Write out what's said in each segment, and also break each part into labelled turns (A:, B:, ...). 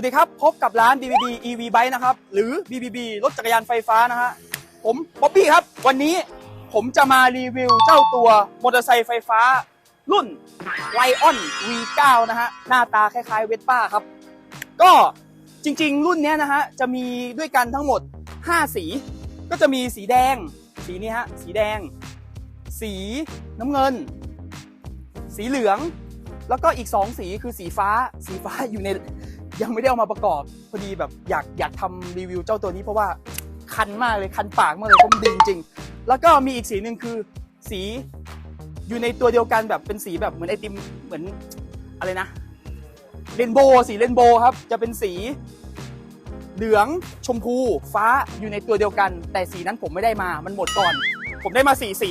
A: วัสดีครับ พบกับร้าน BBB EV Bike นะครับ หรือ BBB รถจักรยานไฟฟ้านะฮะ ผมบ๊อบบี้ครับ วันนี้ผมจะมารีวิวเจ้าตัวมอเตอร์ไซค์ไฟฟ้า รุ่น Lion V9 นะฮะ หน้าตาคล้ายๆเวสป้าครับ ก็จริงๆ รุ่นนี้นะฮะ จะมีด้วยกันทั้งหมด 5 สี ก็จะมีสีแดง สีนี้ฮะ สีแดง สีน้ำเงิน สีเหลือง แล้วก็อีก 2 สีคือสีฟ้า สีฟ้าอยู่ใน ยังไม่ได้เอามาประกอบ พอดีแบบอยากอยากทำรีวิวเจ้าตัวนี้เพราะว่าคันมากเลยคันปากมากเลยเพราะมันดีจริงๆแล้วก็มีอีกสีหนึ่งคือสีอยู่ในตัวเดียวกันแบบเป็นสีแบบเหมือนไอติมเหมือนอะไรนะเรนโบว์สีเรนโบว์ครับ จะเป็นสีเหลืองชมพูฟ้าอยู่ในตัวเดียวกัน แต่สีนั้นผมไม่ได้มามันหมดก่อน ผมได้มาสีสี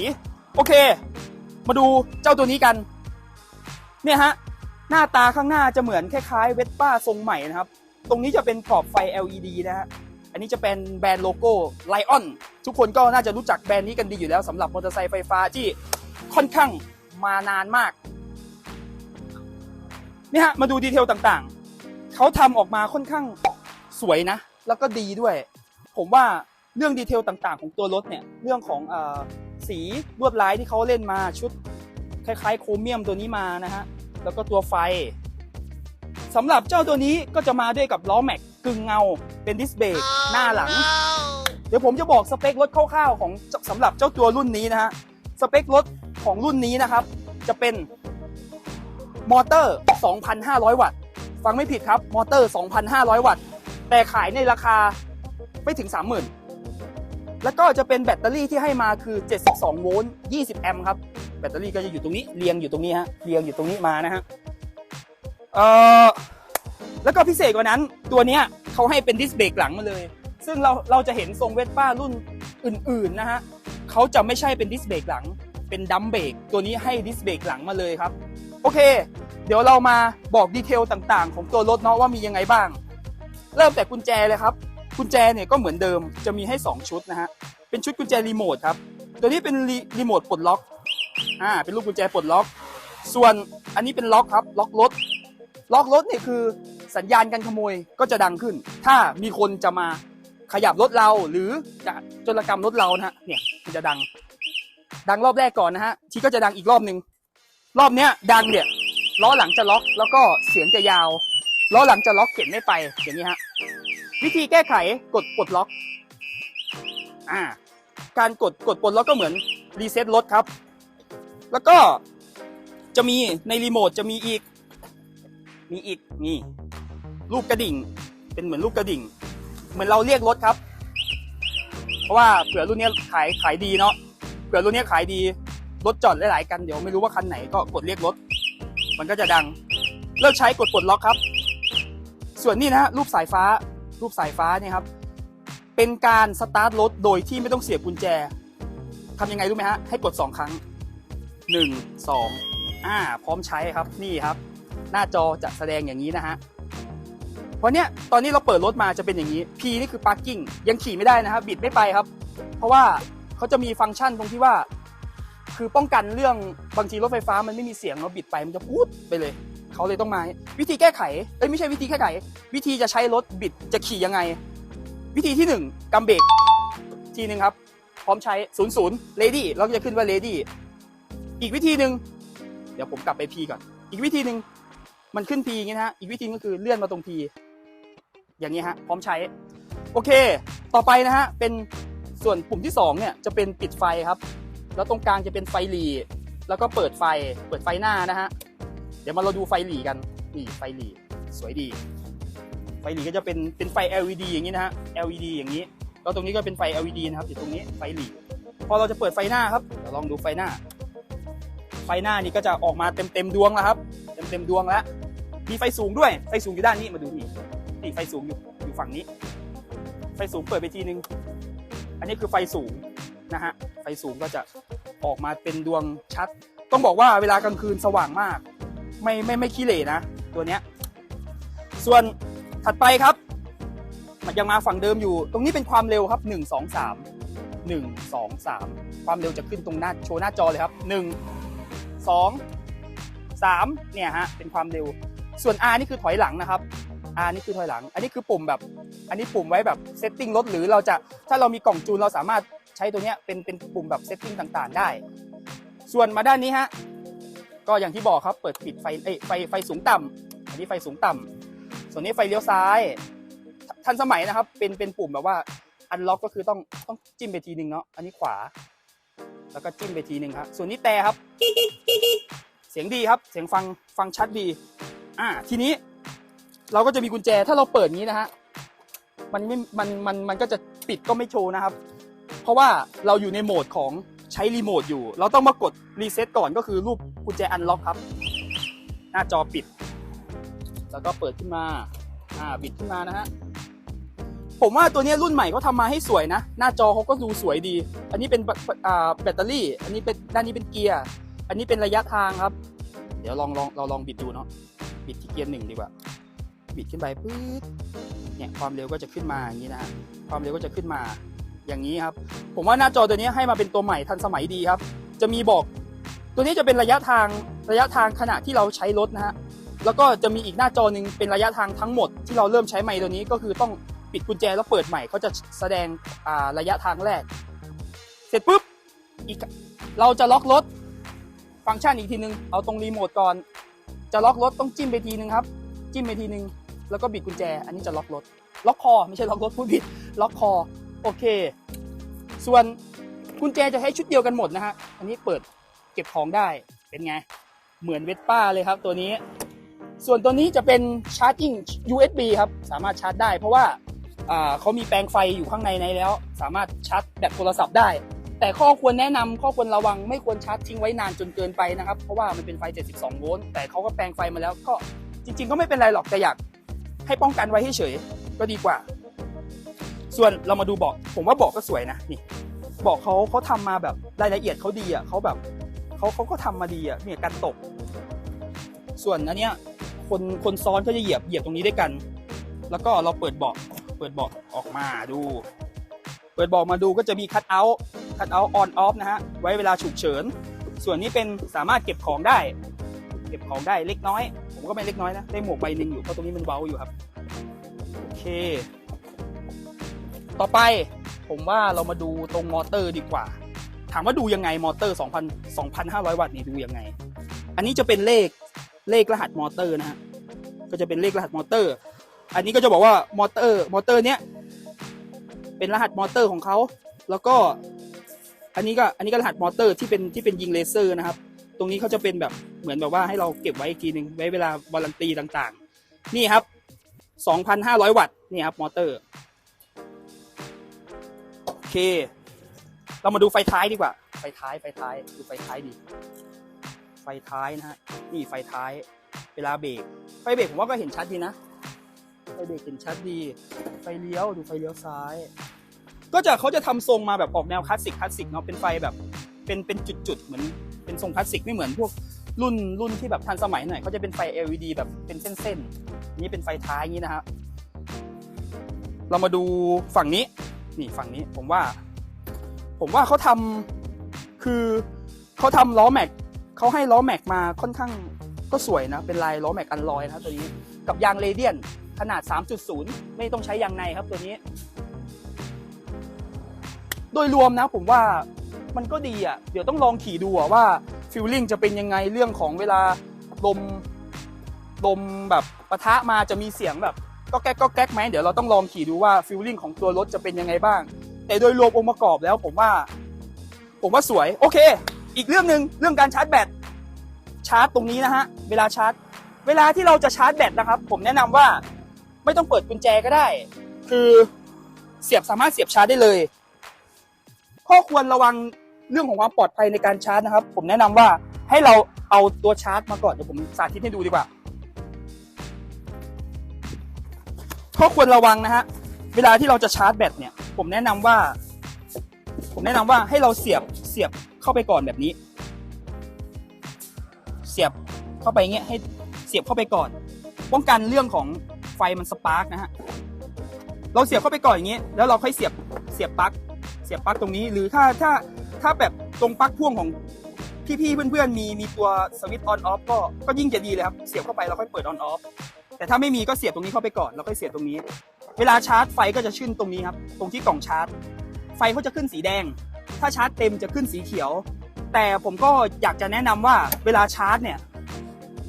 A: โอเค มาดูเจ้าตัวนี้กัน เนี่ยฮะ หน้าตาข้างหน้าจะเหมือนคล้ายๆเวสป้าทรงใหม่นะครับ ตรงนี้จะเป็นขอบไฟ LED นะฮะอันนี้จะเป็นแบรนด์โลโก้ Lion ทุกคนก็น่าจะรู้จักแบรนด์นี้กันดีอยู่แล้วสำหรับมอเตอร์ไซค์ไฟฟ้าที่ค่อนข้างมานานมากนี่ฮะมาดูดีเทลต่างๆ เขาทำออกมาค่อนข้างสวยนะ แล้วก็ดีด้วย ผมว่าเรื่องดีเทลต่างๆ ของตัวรถเนี่ยเรื่องของอสีลวดลายที่เขาเล่นมาชุดคล้ายๆ โครเมียมตัวนี้มานะฮะ แล้วก็ตัวไฟสำหรับเจ้าตัวนี้ก็จะมาด้วยกับล้อแม็กกึ่งเงาเป็นดิสเบรกหน้าหลัง เดี๋ยวผมจะบอกสเปครถคร่าวๆของสำหรับเจ้าตัวรุ่นนี้นะฮะสเปครถของรุ่นนี้นะครับ จะเป็นมอเตอร์ 2,500 วัตต์ ฟังไม่ผิดครับมอเตอร์ 2,500 วัตต์ แต่ขายในราคาไม่ถึง 30,000 แล้วก็จะเป็นแบตเตอรี่ที่ให้มาคือ 72 โวลต์ 20 แอมป์ครับ แบตเตอรี่ก็จะอยู่ตรงนี้เรียงอยู่ตรงนี้ฮะเรียงอยู่ตรงนี้มานะฮะเอ่อแล้วก็พิเศษกว่านั้นตัวเนี้ยเขาให้เป็นดิสเบรกหลังมาเลย ซึ่งเราเราจะเห็นทรงเวสป้ารุ่นอื่น ๆ นะฮะเขาจะไม่ใช่เป็นดิสเบรกหลัง เป็นดัมเบรกตัวนี้ให้ดิสเบรกหลังมาเลยครับ โอเค เดี๋ยวเรามาบอกดีเทลต่างๆ ของตัวรถเนาะว่ามียังไงบ้าง เริ่มแต่กุญแจเลยครับ กุญแจเนี่ยก็เหมือนเดิมจะมีให้ 2 ชุดนะฮะเป็นชุดกุญแจรีโมทครับตัวนี้เป็นรีรีโมทปลดล็อก อ่าเป็นลูกกุญแจปลดล็อก ส่วนอันนี้เป็นล็อกครับ ล็อกรถ ล็อกรถเนี่ยคือสัญญาณการขโมยก็จะดังขึ้น ถ้ามีคนจะมาขยับรถเราหรือจะจรกรรมรถเรานะฮะเนี่ยมันจะดัง ดังรอบแรกก่อนนะฮะทีก็จะดังอีกรอบหนึ่งรอบเนี้ยดังเนี่ยล้อหลังจะล็อกแล้วก็เสียงจะยาวล้อหลังจะล็อกเข็นไม่ไปอย่างนี้ฮะวิธีแก้ไขกดปลดล็อกอ่าการกดกดปลดล็อกก็เหมือนรีเซ็ตรถครับ แล้วก็จะมีในรีโมทจะมีอีก มีอีกนี่รูปกระดิ่ง เป็นเหมือนรูปกระดิ่ง เหมือนเราเรียกรถครับ เพราะว่าเผื่อรุ่นนี้ขายขายดีเนาะเผื่อรุ่นนี้ขายดีรถจอดหลายๆกันเดี๋ยวไม่รู้ว่าคันไหนก็กดเรียกรถ มันก็จะดัง เลิกใช้กดปลดล็อกครับ ส่วนนี้นะฮะรูปสายฟ้า รูปสายฟ้าเนี่ยครับ เป็นการสตาร์ทรถโดยที่ไม่ต้องเสียบกุญแจทำยังไงรู้ไหมฮะให้กด 2 ครั้ง 1 2อ่าพร้อมใช้ครับนี่ครับ หน้าจอจะแสดงอย่างนี้นะฮะวันเนี้ยตอนนี้เราเปิดรถมาจะเป็นอย่างนี้ P นี่คือ parking ยังขี่ไม่ได้นะครับบิดไม่ไปครับ เพราะว่าเขาจะมีฟังก์ชันตรงที่ว่า คือป้องกันเรื่องบางทีรถไฟฟ้ามันไม่มีเสียงเราบิดไปมันจะพูดไปเลยเขาเลยต้องมา วิธีแก้ไขเอ้ยไม่ใช่วิธีแก้ไข วิธีจะใช้รถบิดจะขี่ยังไง วิธีที่หนึ่งกำเบรกทีหนึ่งครับ พร้อมใช้ศูนย์ศูนย์เลดี้แล้วก็จะขึ้นว่าเลดี้ อีกวิธีหนึ่งเดี๋ยวผมกลับไป P ก่อน อีกวิธีหนึ่งมันขึ้น P อย่างนี้นะฮะ อีกวิธีก็คือเลื่อนมาตรง P อย่างนี้ฮะ พร้อมใช้ โอเค ต่อไปนะฮะ เป็นส่วนปุ่มที่สองเนี่ยจะเป็นปิดไฟครับ แล้วตรงกลางจะเป็นไฟหลีแล้วก็เปิดไฟ เปิดไฟหน้านะฮะ เดี๋ยวมาเราดูไฟหลีกัน นี่ไฟหลีสวยดี ไฟหลีก็จะเป็นเป็นไฟ LED อย่างนี้นะฮะ LED อย่างนี้ แล้วตรงนี้ก็เป็นไฟ LED นะครับอยู่ตรงนี้ไฟหลีพอเราจะเปิดไฟหน้าครับเดี๋ยวลองดูไฟหน้า ฟหน้านี่ก็จะออกมาเต็มเต็มดวงแล้วครับ เต็มเต็มดวงแล้ว มีไฟสูงด้วย ไฟสูงอยู่ด้านนี้มาดูนี่นี่ไฟสูงอยู่อยู่ฝั่งนี้ ไฟสูงเปิดไปทีนึง อันนี้คือไฟสูงนะฮะ ไฟสูงก็จะออกมาเป็นดวงชัด ต้องบอกว่าเวลากลางคืนสว่างมาก ไม่ไม่ไม่ขี้เหร่นะ ตัวเนี้ย ส่วนถัดไปครับ มันยังมาฝั่งเดิมอยู่ ตรงนี้เป็นความเร็วครับ 1 2 3 1 2 3 ความเร็วจะขึ้นตรงหน้าโชว์หน้าจอเลยครับ 1 2 3เนี่ยฮะเป็นความเร็ว ส่วน R นี่คือถอยหลังนะครับ R นี่คือถอยหลัง อันนี้คือปุ่มแบบ อันนี้ปุ่มไว้แบบเซตติ้งรถหรือเราจะถ้าเรามีกล่องจูนเราสามารถใช้ตัวเนี้ยเป็นเป็นปุ่มแบบเซตติ้งต่างๆ ได้ ส่วนมาด้านนี้ฮะก็อย่างที่บอกครับเปิดปิดไฟเอ้ไฟไฟสูงต่ำอันนี้ไฟสูงต่ำส่วนนี้ไฟเลี้ยวซ้ายทันสมัยนะครับ เป็นเป็นปุ่มแบบว่าอันล็อกก็คือต้องต้องจิ้มไปทีนึงเนาะอันนี้ขวา แล้วก็จิ้มไปทีหนึ่งครับส่วนนี้แต่ครับ เสียงดีครับเสียงฟังฟังชัดดี อ่าทีนี้ เราก็จะมีกุญแจถ้าเราเปิดงี้นะฮะมันไม่มันมันมันก็จะปิดก็ไม่โชว์นะครับ เพราะว่าเราอยู่ในโหมดของใช้รีโมทอยู่ เราต้องมากดรีเซ็ตก่อนก็คือรูปกุญแจอันล็อกครับ หน้าจอปิด แล้วก็เปิดขึ้นมา อ่าบิดขึ้นมานะฮะ ผมว่าตัวนี้รุ่นใหม่เขาทำมาให้สวยนะ หน้าจอเขาก็ดูสวยดี อันนี้เป็นแบตเตอรี่ อันนี้เป็นด้านนี้เป็นเกียร์ อันนี้เป็นระยะทางครับ เดี๋ยวลองลองเราลองบิดดูเนาะ บิดที่เกียร์หนึ่งดีกว่า บิดขึ้นไปปื๊ดเนี่ยความเร็วก็จะขึ้นมาอย่างนี้นะความเร็วก็จะขึ้นมาอย่างนี้ครับ ผมว่าหน้าจอตัวนี้ให้มาเป็นตัวใหม่ทันสมัยดีครับ จะมีบอก ตัวนี้จะเป็นระยะทางระยะทางขณะที่เราใช้รถนะฮะ แล้วก็จะมีอีกหน้าจอหนึ่งเป็นระยะทางทั้งหมดที่เราเริ่มใช้ไมค์ตัวนี้ก็คือต้อง ปิดกุญแจแล้วเปิดใหม่เขาจะแสดงระยะทางแรก เสร็จปุ๊บอีกเราจะล็อกรถฟังก์ชันอีกทีนึง เอาตรงรีโมทก่อน จะล็อกรถต้องจิ้มไปทีนึงครับ จิ้มไปทีนึง แล้วก็บิดกุญแจ อันนี้จะล็อกรถ ล็อกคอ ไม่ใช่ล็อกรถพูดผิด ล็อกคอ โอเค ส่วนกุญแจจะให้ชุดเดียวกันหมดนะฮะ อันนี้เปิดเก็บของได้ เป็นไง เหมือนเวสป้าเลยครับตัวนี้ ส่วนตัวนี้จะเป็นชาร์จิ่ง USB ครับ สามารถชาร์จได้ เพราะว่า เขามีแปลงไฟอยู่ข้างในในแล้ว สามารถชาร์จแบตโทรศัพท์ได้ แต่ข้อควรแนะนำข้อควรระวังไม่ควรชาร์จทิ้งไว้นานจนเกินไปนะครับ เพราะว่ามันเป็นไฟ 72 โวลต์แต่เขาก็แปลงไฟมาแล้วก็จริง ๆ ก็ไม่เป็นไรหรอกแต่อยากให้ป้องกันไว้ให้เฉยก็ดีกว่า ส่วนเรามาดูเบาะผมว่าเบาะก็สวยนะนี่เบาะเขาเขาทำมาแบบรายละเอียดเขาดีอะเขาแบบเขาเขาก็ทำมาดีอะเนี่ยกันตก ส่วนอันเนี้ยคนคนซ้อนก็จะเหยียบเหยียบตรงนี้ด้วยกัน แล้วก็เราเปิดเบาะ เปิดเบาะออกมาดู เปิดเบาะมาดูก็จะมีคัทเอาท์คัทเอาท์ออนออฟนะฮะ ไว้เวลาฉุกเฉิน ส่วนนี้เป็นสามารถเก็บของได้ เก็บของได้เล็กน้อย ผมก็ไม่เล็กน้อยนะ ได้หมวกใบหนึ่งอยู่ เพราะตรงนี้มันเบาอยู่ครับ โอเค ต่อไปผมว่าเรามาดูตรงมอเตอร์ดีกว่า ถามว่าดูยังไงมอเตอร์ 2,000 2,500 วัตต์นี่ดูยังไง อันนี้จะเป็นเลขเลขรหัสมอเตอร์นะฮะ ก็จะเป็นเลขรหัสมอเตอร์ อันนี้ก็จะบอกว่ามอเตอร์มอเตอร์เนี้ยเป็นรหัสมอเตอร์ของเขาแล้วก็ อันนี้ก็อันนี้ก็รหัสมอเตอร์ที่เป็นที่เป็นยิงเลเซอร์นะครับ ตรงนี้เขาจะเป็นแบบเหมือนแบบว่าให้เราเก็บไว้อีกทีหนึ่งไว้เวลาวารันตีต่างๆ นี่ครับ 2,500 วัตต์นี่ครับมอเตอร์โอเค เรามาดูไฟท้ายดีกว่า ไฟท้ายไฟท้ายดูไฟท้ายดี ไฟท้ายนะฮะนี่ไฟท้าย เวลาเบรกไฟเบรกผมว่าก็เห็นชัดดีนะ ไฟเบรกเห็นชัดดี ไฟเลี้ยวดูไฟเลี้ยวซ้าย ก็จะเขาจะทำทรงมาแบบออกแนวคลาสสิกคลาสสิกเนาะเป็นไฟแบบเป็นเป็นจุดๆเหมือนเป็นทรงคลาสสิกไม่เหมือนพวกรุ่นรุ่นที่แบบทันสมัยหน่อยเขาจะเป็นไฟ LED แบบเป็นเส้นๆนี่เป็นไฟท้ายอย่างนี้นะฮะเรามาดูฝั่งนี้นี่ฝั่งนี้ผมว่า ผมว่าเขาทำคือเขาทำล้อแม็กเขาให้ล้อแม็กมาค่อนข้างก็สวยนะ เป็นลายล้อแม็กอันลอยนะตัวนี้ กับยางเรเดียน ขนาด 3.0 ไม่ต้องใช้ยางในครับตัวนี้ โดยรวมนะผมว่ามันก็ดีอะ เดี๋ยวต้องลองขี่ดูว่าฟิลลิ่งจะเป็นยังไงเรื่องของเวลาลมลมแบบปะทะมาจะมีเสียงแบบก็แก๊กก็แก๊กไหมเดี๋ยวเราต้องลองขี่ดูว่าฟิลลิ่งของตัวรถจะเป็นยังไงบ้าง แต่โดยรวมองค์ประกอบแล้วผมว่า ผมว่าสวย โอเค อีกเรื่องหนึ่งเรื่องการชาร์จแบตชาร์จตรงนี้นะฮะ เวลาชาร์จ เวลาที่เราจะชาร์จแบตนะครับ ผมแนะนำว่า ไม่ต้องเปิดกุญแจก็ได้ คือเสียบสามารถเสียบชาร์จได้เลยข้อควรระวังเรื่องของความปลอดภัยในการชาร์จนะครับ ผมแนะนำว่าให้เราเอาตัวชาร์จมาก่อนเดี๋ยวผมสาธิตให้ดูดีกว่า ข้อควรระวังนะฮะเวลาที่เราจะชาร์จแบตเนี่ย ผมแนะนำว่า ผมแนะนำว่าให้เราเสียบเสียบเข้าไปก่อนแบบนี้ เสียบเข้าไปเงี้ยให้เสียบเข้าไปก่อน ป้องกันเรื่องของ ไฟมันสปาร์กนะฮะเราเสียบเข้าไปก่อนอย่างนี้ แล้วเราค่อยเสียบเสียบปลั๊กเสียบปลั๊กตรงนี้ หรือถ้าถ้าถ้าแบบตรงปลั๊กพ่วงของพี่ๆเพื่อนๆมีมีตัวสวิตช์ออนออฟก็ก็ยิ่งจะดีเลยครับเสียบเข้าไปแล้วค่อยเปิดออนออฟแต่ถ้าไม่มีก็เสียบตรงนี้เข้าไปก่อนแล้วก็เสียบตรงนี้ เวลาชาร์จไฟก็จะขึ้นตรงนี้ครับ ตรงที่กล่องชาร์จ ไฟเขาจะขึ้นสีแดง ถ้าชาร์จเต็มจะขึ้นสีเขียว แต่ผมก็อยากจะแนะนำว่าเวลาชาร์จเนี่ย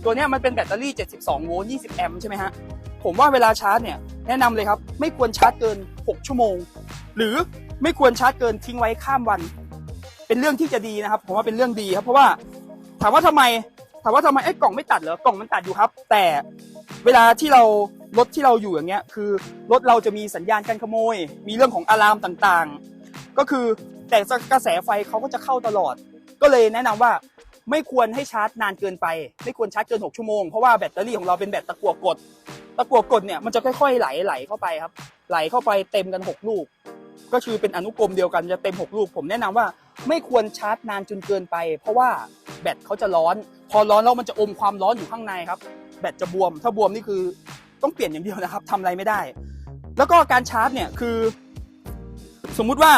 A: ตัวเนี้ยมันเป็นแบตเตอรี่ 72 โวลต์ 20 แอมป์ใช่ไหมฮะ ผมว่าเวลาชาร์จเนี่ยแนะนำเลยครับ ไม่ควรชาร์จเกิน 6 ชั่วโมง หรือไม่ควรชาร์จเกินทิ้งไว้ข้ามวัน เป็นเรื่องที่จะดีนะครับ ผมว่าเป็นเรื่องดีครับ เพราะว่าถามว่าทำไมถามว่าทำไมไอ้กล่องไม่ตัดเหรอกล่องมันตัดอยู่ครับ แต่เวลาที่เรารถที่เราอยู่อย่างเงี้ยคือรถเราจะมีสัญญาณการขโมย มีเรื่องของอะลามต่างๆ ก็คือแต่กระแสไฟเขาก็จะเข้าตลอด ก็เลยแนะนำว่าไม่ควรให้ชาร์จนานเกินไป ไม่ควรชาร์จเกิน 6 ชั่วโมง เพราะว่าแบตเตอรี่ของเราเป็นแบตตะกั่วกด ตะกั่วกดเนี่ยมันจะค่อยๆไหลไหลเข้าไปครับ ไหลเข้าไปเต็มกัน 6 ลูก ก็คือเป็นอนุกรมเดียวกันจะเต็ม 6 ลูก ผมแนะนำว่าไม่ควรชาร์จนานจนเกินไป เพราะว่าแบตเขาจะร้อน พอร้อนแล้วมันจะอมความร้อนอยู่ข้างในครับ แบตจะบวม ถ้าบวมนี่คือต้องเปลี่ยนอย่างเดียวนะครับทำอะไรไม่ได้ แล้วก็การชาร์จเนี่ยคือ สมมุติว่า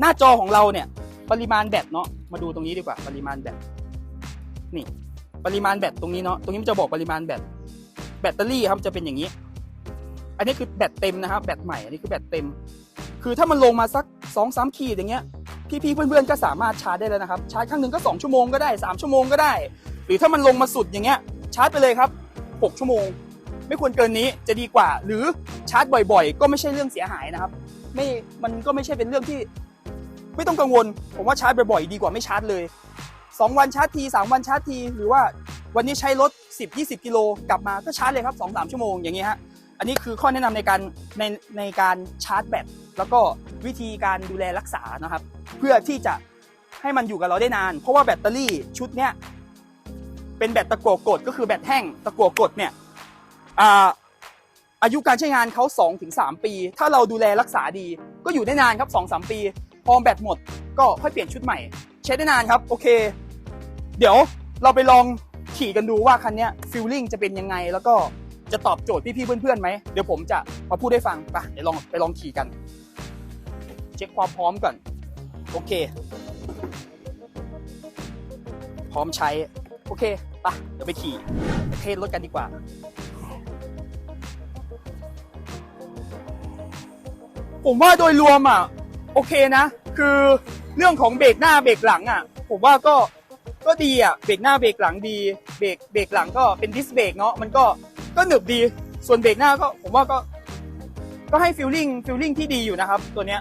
A: หน้าจอของเราเนี่ย ปริมาณแบตเนาะมาดูตรงนี้ดีกว่า ปริมาณแบตนี่ ปริมาณแบตตรงนี้เนาะตรงนี้มันจะบอกปริมาณแบต แบตเตอรี่ครับจะเป็นอย่างนี้ อันนี้คือแบตเต็มนะครับแบตใหม่ อันนี้คือแบตเต็ม คือถ้ามันลงมาสักสองสามขีดอย่างเงี้ย พี่ๆเพื่อนๆก็สามารถชาร์จได้แล้วนะครับชาร์จครั้งหนึ่งก็สองชั่วโมงก็ได้สามชั่วโมงก็ได้ หรือถ้ามันลงมาสุดอย่างเงี้ยชาร์จไปเลยครับหกชั่วโมง ไม่ควรเกินนี้จะดีกว่า หรือชาร์จบ่อยๆ ก็ไม่ใช่เรื่องเสียหายนะครับ ไม่มันก็ไม่ใช่เป็นเรื่องที่ ไม่ต้องกังวล ผมว่าชาร์จบ่อยๆดีกว่าไม่ชาร์จเลย2วันชาร์จที3วันชาร์จทีหรือว่า วันนี้ใช้รถ 10 20 กิโลกลับมาก็ชาร์จเลยครับ 2-3 ชั่วโมงอย่างเงี้ฮะอันนี้คือข้อแนะนำในการในในการชาร์จแบตแล้วก็วิธีการดูแลรักษานะครับ เพื่อที่จะให้มันอยู่กับเราได้นาน เพราะว่าแบตเตอรี่ชุดเนี้ยเป็นแบตตะกั่วกดก็คือแบตแห้งตะกั่วกดเนี่ยอ่าอายุการใช้งานเขา2-3ถึงปี ถ้าเราดูแลรักษาดี ก็อยู่ได้นานครับ 2-3 ปี พอแบตหมดก็ค่อยเปลี่ยนชุดใหม่ ใช้ได้นานครับโอเค เดี๋ยวเราไปลอง ขี่กันดูว่าคันนี้ฟิลลิ่งจะเป็นยังไง แล้วก็จะตอบโจทย์พี่ๆเพื่อนๆไหมเดี๋ยวผมจะมาพูดให้ฟังไปเดี๋ยวลองไปลองขี่กัน เช็คความพร้อมก่อน โอเค พร้อมใช้ โอเคไปเดี๋ยวไปขี่เทสรถกันดีกว่าผมว่าโดยรวมอะ โอเคนะ คือเรื่องของเบรกหน้าเบรกหลังอะ ผมว่าก็ ก็ดีอะเบรกหน้าเบรกหลังดีเบรกเบรกหลังก็เป็นดิสเบรกเนาะมันก็ก็หนึบดีส่วนเบรกหน้าก็ผมว่าก็ ก็ให้ฟิลลิ่งฟิลลิ่งที่ดีอยู่นะครับ ตัวเนี้ย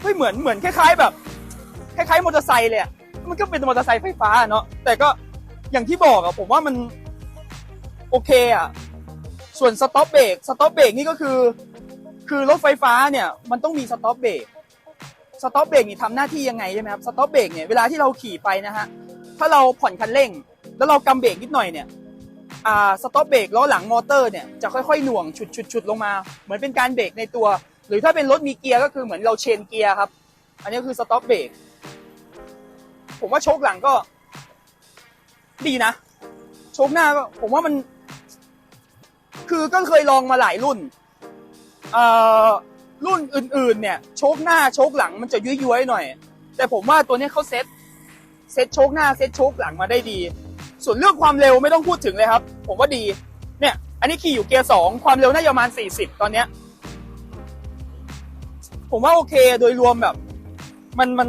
A: เฮ้ยเหมือนเหมือนคล้าย ๆ แบบคล้ายๆมอเตอร์ไซค์เลยอะมันก็เป็นมอเตอร์ไซค์ไฟฟ้าเนาะแต่ก็อย่างที่บอกอะผมว่ามันโอเคอะส่วนสต็อปเบรกสต็อปเบรกนี่ก็คือ คือรถไฟฟ้าเนี่ย มันต้องมีสต็อปเบรก สต็อปเบรกนี่ทำหน้าที่ยังไงใช่ไหมครับสต็อปเบรกเนี่ยเวลาที่เราขี่ไปนะฮะถ้าเราผ่อนคันเร่ง แล้วเรากำเบรกนิดหน่อยเนี่ยอ่าสต็อปเบรกล้อหลังมอเตอร์เนี่ยจะค่อยๆหน่วงฉุดฉุดฉุดลงมา เหมือนเป็นการเบรกในตัว หรือถ้าเป็นรถมีเกียร์ก็คือเหมือนเราเชนเกียร์ครับ อันนี้คือสต็อปเบรกผมว่าโชคหลังก็ ดีนะ โชคหน้าก็ผมว่ามัน คือก็เคยลองมาหลายรุ่นเอ่อ รุ่นอื่นๆ เนี่ย โชคหน้าโชคหลังมันจะย้วยๆหน่อย แต่ผมว่าตัวนี้เขาเซ็ตเซ็ตโชคหน้าเซ็ตโชคหลังมาได้ดี ส่วนเรื่องความเร็วไม่ต้องพูดถึงเลยครับ ผมว่าดี เนี่ย อันนี้ขี่อยู่เกียร์สองความเร็วน่าจะประมาณ40ตอนเนี้ย ผมว่าโอเคโดยรวมแบบ มันมัน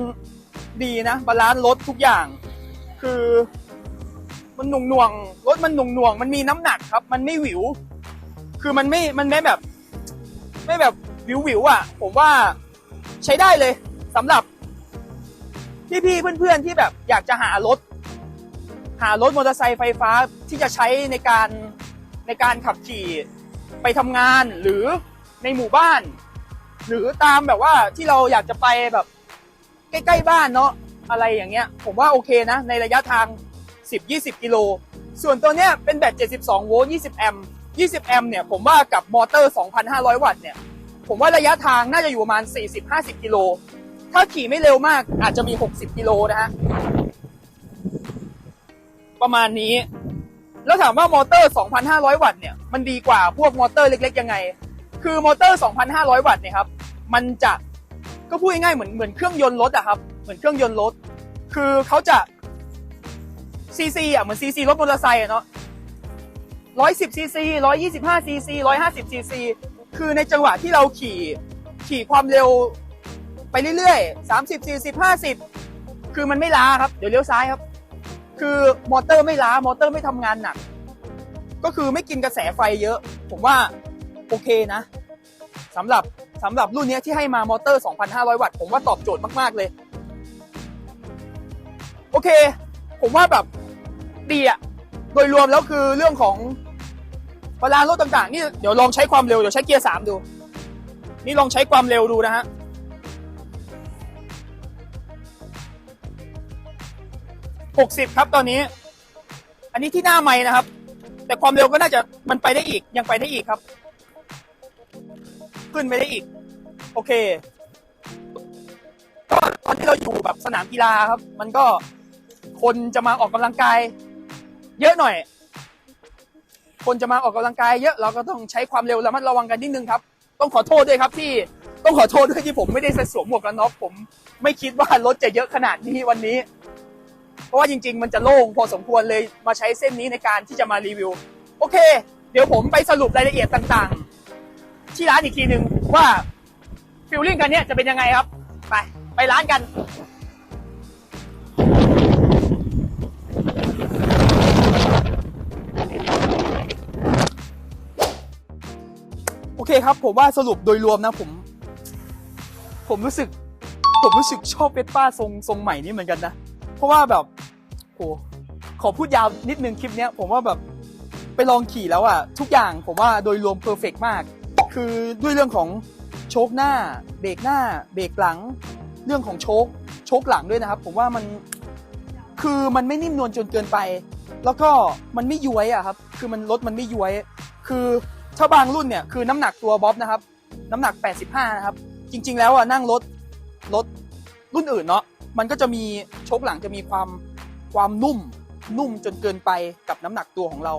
A: ดีนะบาลานซ์รถทุกอย่าง คือมันหน่วงหน่วงๆรถมันหน่วงหน่วงๆมันมีน้ำหนักครับ มันไม่หวิว คือมันไม่มันไม่แบบ ไม่แบบ วิววิวอะ ผมว่าใช้ได้เลยสำหรับพี่ๆเพื่อนๆที่แบบอยากจะหารถ หารถมอเตอร์ไซค์ไฟฟ้าที่จะใช้ในการในการขับขี่ไปทำงานหรือในหมู่บ้าน หรือตามแบบว่าที่เราอยากจะไปแบบใกล้ๆบ้านเนาะอะไรอย่างเงี้ย ผมว่าโอเคนะ ในระยะทาง 10-20 กิโล ส่วนตัวเนี้ยเป็นแบต 72 โวลต์ 20 แอมป์ 20 แอมป์เนี่ย ผมว่ากับมอเตอร์ 2,500 วัตต์เนี่ย ผมว่าระยะทางน่าจะอยู่ประมาณ 40-50 กิโล ถ้าขี่ไม่เร็วมากอาจจะมี 60 กิโลนะฮะ ประมาณนี้ แล้วถามว่ามอเตอร์ 2,500 วัตต์เนี่ย มันดีกว่าพวกมอเตอร์เล็ก ๆ ยังไง คือมอเตอร์ 2,500 วัตต์เนี่ยครับ มันจะก็พูดง่ายๆเหมือนเหมือนเครื่องยนต์รถอะครับ เหมือนเครื่องยนต์รถ คือเขาจะซีซีอะเหมือนซีซีรถมอเตอร์ไซค์อะเนาะร้อยสิบซีซีร้อยยี่สิบห้าซีซีร้อยห้าสิบซีซี คือในจังหวะที่เราขี่ ขี่ความเร็วไปเรื่อยๆสามสิบสี่สิบห้าสิบคือมันไม่ล้าครับ เดี๋ยวเลี้ยวซ้ายครับ คือมอเตอร์ไม่ล้ามอเตอร์ไม่ทำงานหนัก ก็คือไม่กินกระแสไฟเยอะ ผมว่าโอเคนะสำหรับสำหรับรุ่นนี้ที่ให้มามอเตอร์ 2,500 วัตต์ ผมว่าตอบโจทย์มากๆเลย โอเค ผมว่าแบบดีอะโดยรวมแล้วคือเรื่องของ เวลารถต่างๆนี่เดี๋ยวลองใช้ความเร็วเดี๋ยวใช้เกียร์สามดู นี่ลองใช้ความเร็วดูนะฮะหกสิบครับตอนนี้ อันนี้ที่หน้าไม้นะครับ แต่ความเร็วก็น่าจะมันไปได้อีกยังไปได้อีกครับ ขึ้นไปได้อีก โอเคก็ตอนที่เราอยู่แบบสนามกีฬาครับ มันก็คนจะมาออกกำลังกาย เยอะหน่อย คนจะมาออกกำลังกายเยอะเราก็ต้องใช้ความเร็วระมัดระวังกันนิดนึงครับ ต้องขอโทษด้วยครับที่ต้องขอโทษด้วยที่ผมไม่ได้ใส่สวมหมวกกันน็อกผมไม่คิดว่ารถจะเยอะขนาดนี้วันนี้ เพราะว่าจริง ๆ มันจะโล่งพอสมควรเลยมาใช้เส้นนี้ในการที่จะมารีวิว โอเค เดี๋ยวผมไปสรุปรายละเอียดต่างๆ ที่ร้านอีกทีหนึ่งว่าฟิลลิ่งกันเนี้ยจะเป็นยังไงครับ ไปไปร้านกัน เคครับ ผมว่าสรุปโดยรวมนะผม ผมรู้สึก ผมรู้สึกชอบเวสป้าทรงทรงใหม่นี้เหมือนกันนะ เพราะว่าแบบโหขอพูดยาวนิดนึงคลิปเนี้ย ผมว่าแบบไปลองขี่แล้วอะทุกอย่างผมว่าโดยรวมเพอร์เฟกมาก คือด้วยเรื่องของโชคหน้า เบรกหน้า เบรกหลัง เรื่องของโชคโชคหลังด้วยนะครับ ผมว่ามันคือมันไม่นิ่มนวลจนเกินไป แล้วก็มันไม่ย้วยอะครับ คือมันรถมันไม่ย้วย คือ ถ้าบางรุ่นเนี่ยคือน้ำหนักตัวบ๊อบนะครับ น้ำหนัก 85 นะครับ จริง ๆ แล้วอะนั่งรถรถรุ่นอื่นเนาะมันก็จะมีชคหลังจะมีความความนุ่มนุ่มจนเกินไปกับน้ำหนักตัวของเรา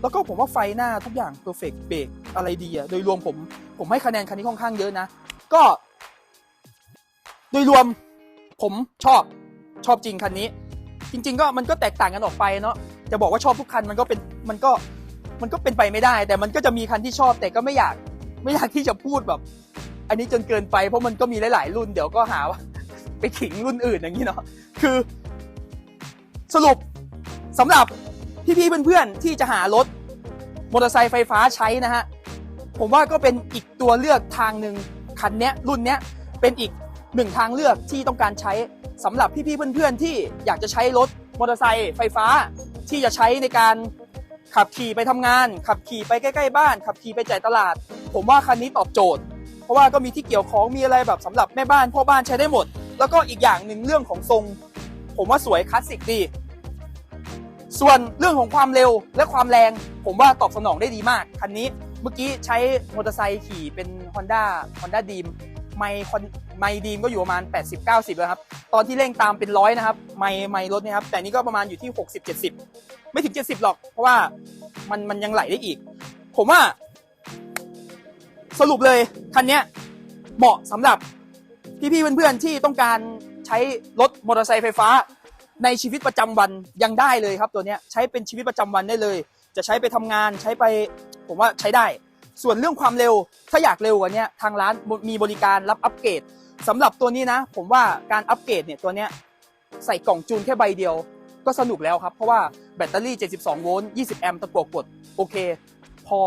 A: แล้วก็ผมว่าไฟหน้าทุกอย่างเพอร์เฟกเบรกอะไรดีอะโดยรวมผมผมให้คะแนนคันนี้ค่อนข้างเยอะนะ ก็ โดยรวมผมชอบชอบจริงคันนี้ จริง ๆ ก็มันก็แตกต่างกันออกไปเนาะจะบอกว่าชอบทุกคันมันก็เป็นมันก็ มันก็เป็นไปไม่ได้ แต่มันก็จะมีคันที่ชอบ แต่ก็ไม่อยากไม่อยากที่จะพูดแบบ อันนี้จนเกินไปเพราะมันก็มีหลาย ๆ รุ่นเดี๋ยวก็หาว่า ไปขิงรุ่นอื่นอย่างนี้เนาะคือ สรุปสำหรับพี่ ๆ เพื่อน ๆ ที่จะหารถมอเตอร์ไซค์ไฟฟ้าใช้นะฮะผมว่าก็เป็นอีกตัวเลือกทางหนึ่งคันเนี้ยรุ่นเนี้ยเป็นอีกหนึ่งทางเลือกที่ต้องการใช้สำหรับพี่ ๆ เพื่อน ๆ ที่อยากจะใช้รถมอเตอร์ไซค์ไฟฟ้าที่จะใช้ในการ ขับขี่ไปทำงาน ขับขี่ไปใกล้ๆบ้าน ขับขี่ไปจ่ายตลาด ผมว่าคันนี้ตอบโจทย์ เพราะว่าก็มีที่เกี่ยวของมีอะไรแบบสำหรับแม่บ้านพ่อบ้านใช้ได้หมด แล้วก็อีกอย่างหนึ่งเรื่องของทรง ผมว่าสวยคลาสสิกดี ส่วนเรื่องของความเร็วและความแรง ผมว่าตอบสนองได้ดีมากคันนี้เมื่อกี้ใช้มอเตอร์ไซค์ขี่เป็น Honda Honda d r e a m ไมค์คนไมค์ดีมก็อยู่ประมาณ 80 90แล้วครับ ตอนที่เร่งตามเป็นร้อยนะครับ ไมค์ไมค์รถนี่ยครับ แต่นี่ก็ประมาณอยู่ที่ 60 70 ไม่ถึง 70 หรอก เพราะว่ามันมันยังไหลได้อีก ผมว่า สรุปเลยคันนี้เหมาะสำหรับพี่ๆเพื่อนๆที่ต้องการใช้รถมอเตอร์ไซค์ไฟฟ้า ในชีวิตประจำวันยังได้เลยครับตัวนี้ใช้เป็นชีวิตประจำวันได้เลย จะใช้ไปทำงานใช้ไปผมว่าใช้ได้ ส่วนเรื่องความเร็วถ้าอยากเร็วกว่านี้ทางร้านมีบริการรับอัปเกรดสำหรับตัวนี้นะ ผมว่าการอัปเกรดเนี่ยตัวเนี้ยใส่กล่องจูนแค่ใบเดียว ก็สนุกแล้วครับ เพราะว่าแบตเตอรี่ 72 โวลต์ 20 แอมป์ตะกัวกดโอเค พอ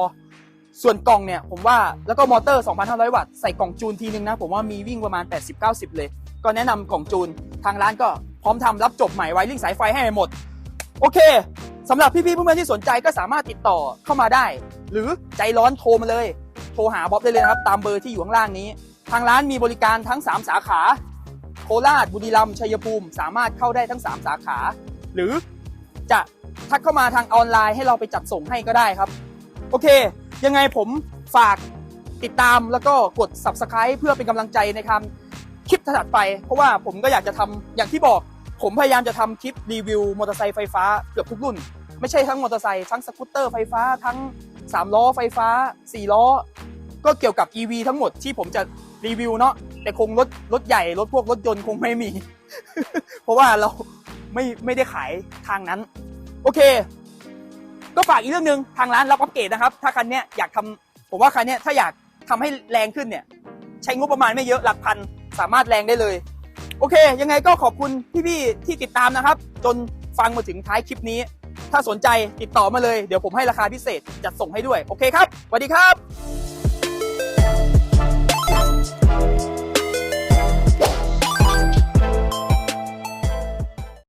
A: ส่วนกล่องเนี่ยผมว่าแล้วก็มอเตอร์ 2,500 วัตต์ใส่กล่องจูนทีนึงนะ ผมว่ามีวิ่งประมาณ 80-90 เลย ก็แนะนำกล่องจูนทางร้านก็พร้อมทำรับจบใหม่ไวริ่งสายไฟให้หมด โอเค สำหรับพี่ๆเพื่อนๆที่สนใจก็สามารถติดต่อเข้ามาได้ หรือใจร้อนโทรมาเลย โทรหาบ๊อบได้เลยนะครับ ตามเบอร์ที่อยู่ข้างล่างนี้ ทางร้านมีบริการทั้ง 3 สาขา โคราชบุรีรัมย์ชัยภูมิ สามารถเข้าได้ทั้ง 3 สาขา หรือจะทักเข้ามาทางออนไลน์ให้เราไปจัดส่งให้ก็ได้ครับ โอเค ยังไงผมฝากติดตามแล้วก็กด subscribe เพื่อเป็นกำลังใจในการคลิปถัดไป เพราะว่าผมก็อยากจะทำอย่างที่บอก ผมพยายามจะทำคลิปรีวิวมอเตอร์ไซค์ไฟฟ้าเกือบทุกรุ่น ไม่ใช่ทั้งมอเตอร์ไซค์ทั้งสกูตเตอร์ไฟฟ้าทั้ง 3 ล้อไฟฟ้า 4 ล้อ ก็เกี่ยวกับ EV ทั้งหมดที่ผมจะรีวิวเนาะแต่คงรถรถใหญ่ รถพวกรถยนต์คงไม่มี เพราะว่าเราไม่ไม่ได้ขายทางนั้น โอเค ก็ฝากอีกเรื่องหนึ่งทางร้านรับอัปเกรดนะครับ ถ้าคันเนี้ยอยากทำผมว่าคันเนี้ยถ้าอยากทำให้แรงขึ้นเนี่ย ใช้งบประมาณไม่เยอะหลักพัน สามารถแรงได้เลย โอเค ยังไงก็ขอบคุณพี่ๆที่ติดตามนะครับ จนฟังมาถึงท้ายคลิปนี้ ถ้าสนใจติดต่อมาเลย เดี๋ยวผมให้ราคาพิเศษจัดส่งให้ด้วย โอเคครับสวัสดีครับ